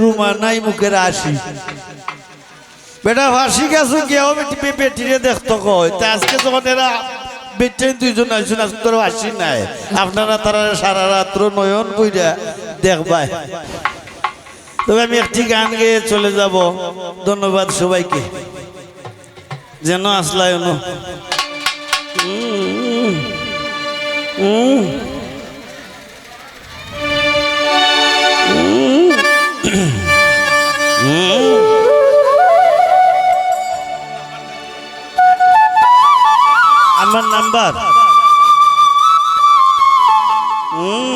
রুমা নাই মুখের আসি বেটা ফাঁসি গেছো কেউ বেটিরে দেখতো কয় তা আজকে যখন এরা বেটে দুইজন আইসুন আজকে তোর আসি নাই। আপনারা তারা সারা রাত্র নয়ন কইরা দেখবাই। তবে আমি একটি গান গেয়ে চলে যাব। ধন্যবাদ সবাইকে। যেন আসলাই অনু উম, উম, আমার নাম্বার ওরে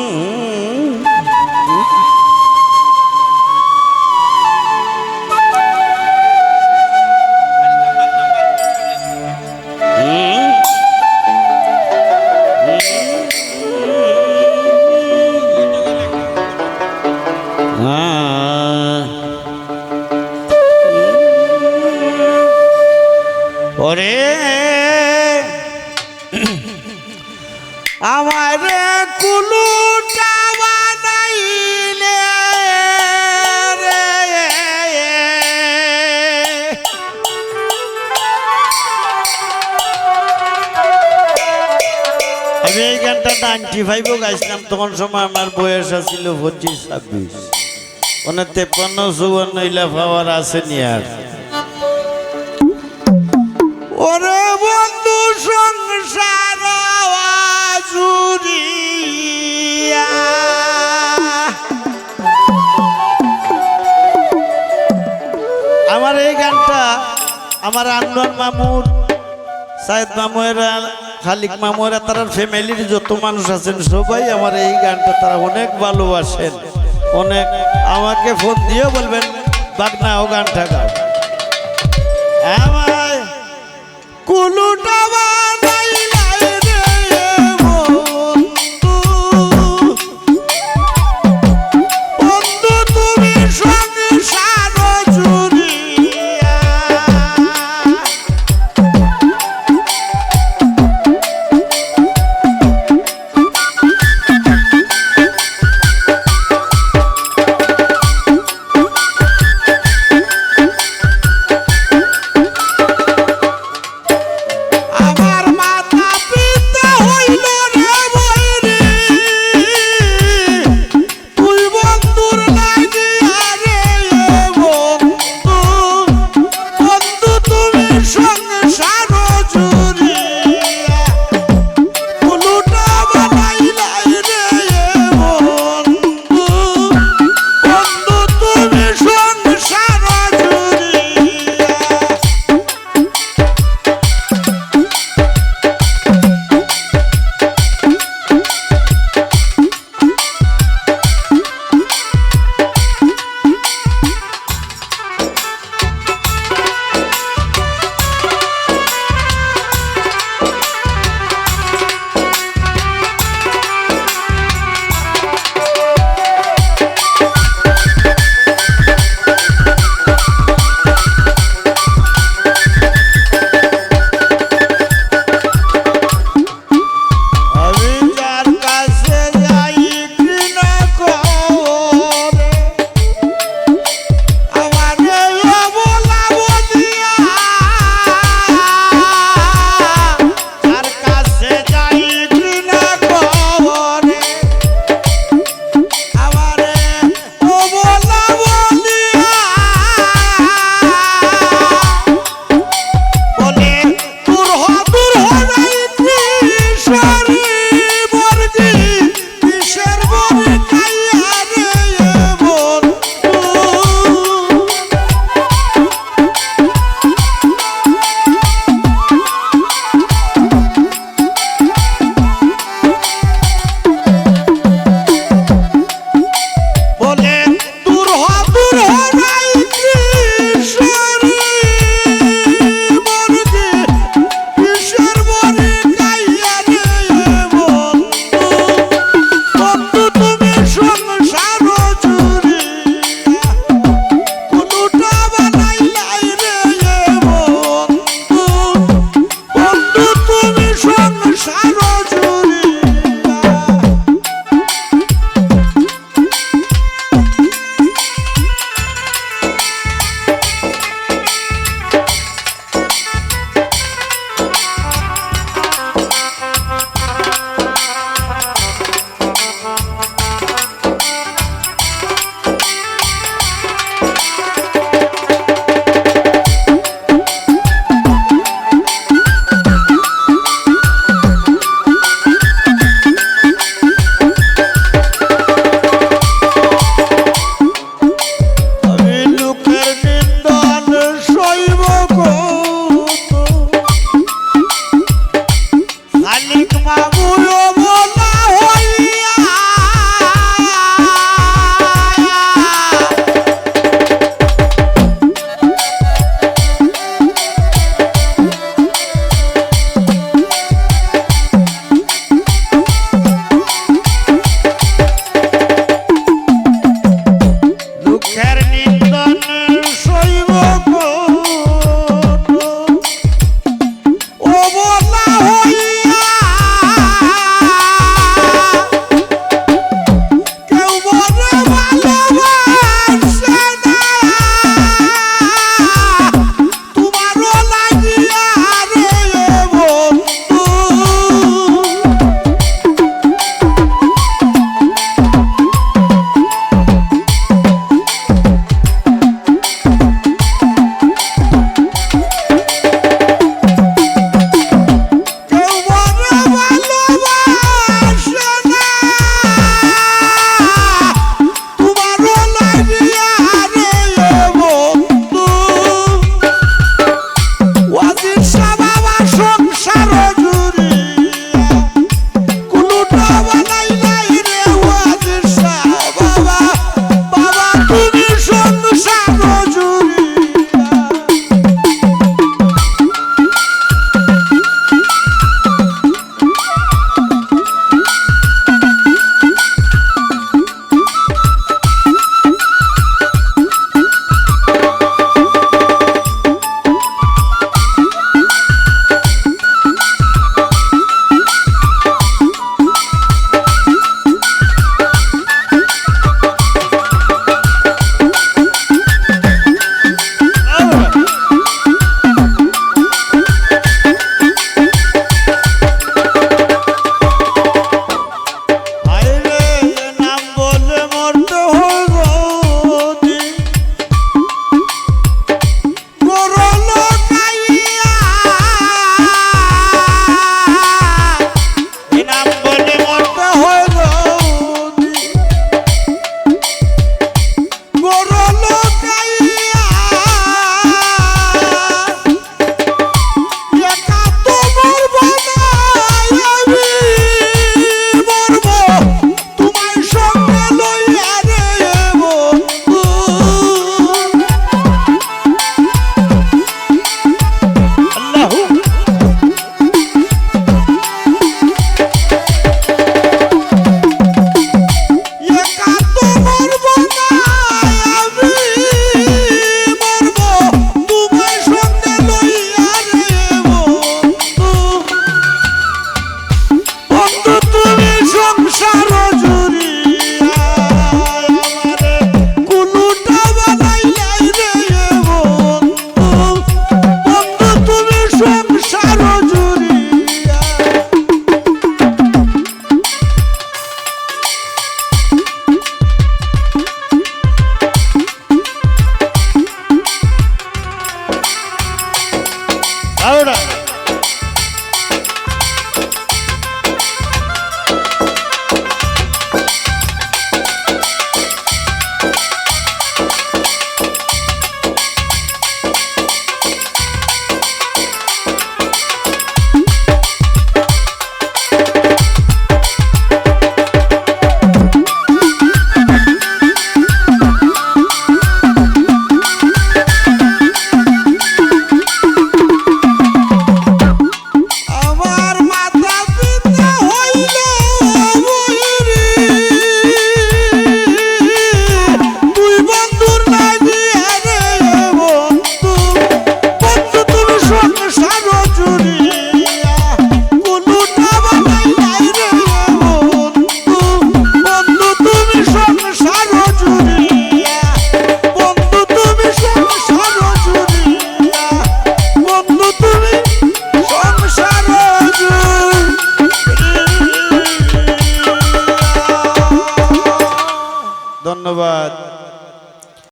গানটা নাইনটি ফাইভও গাইছিলাম। তখন সময় আমার বয়স আছিল পঁচিশ, ছাব্বিশ। মানে তেপান্ন চৌবান্ন ইলা পাওয়ার আসেনি আর। ওরে বন্ধু, সংসার আমার এই গানটা আমার আন্দোলন মামুর, সাইদ মামুয়েরা খালিক মামুরা তার ফ্যামিলির যত মানুষ আছেন, সবাই আমার এই গানটা তারা অনেক ভালোবাসেন। অনেক আমাকে ফোন দিয়ে বলবেন বাগনা ও গানটা গান আমায় কুলুটা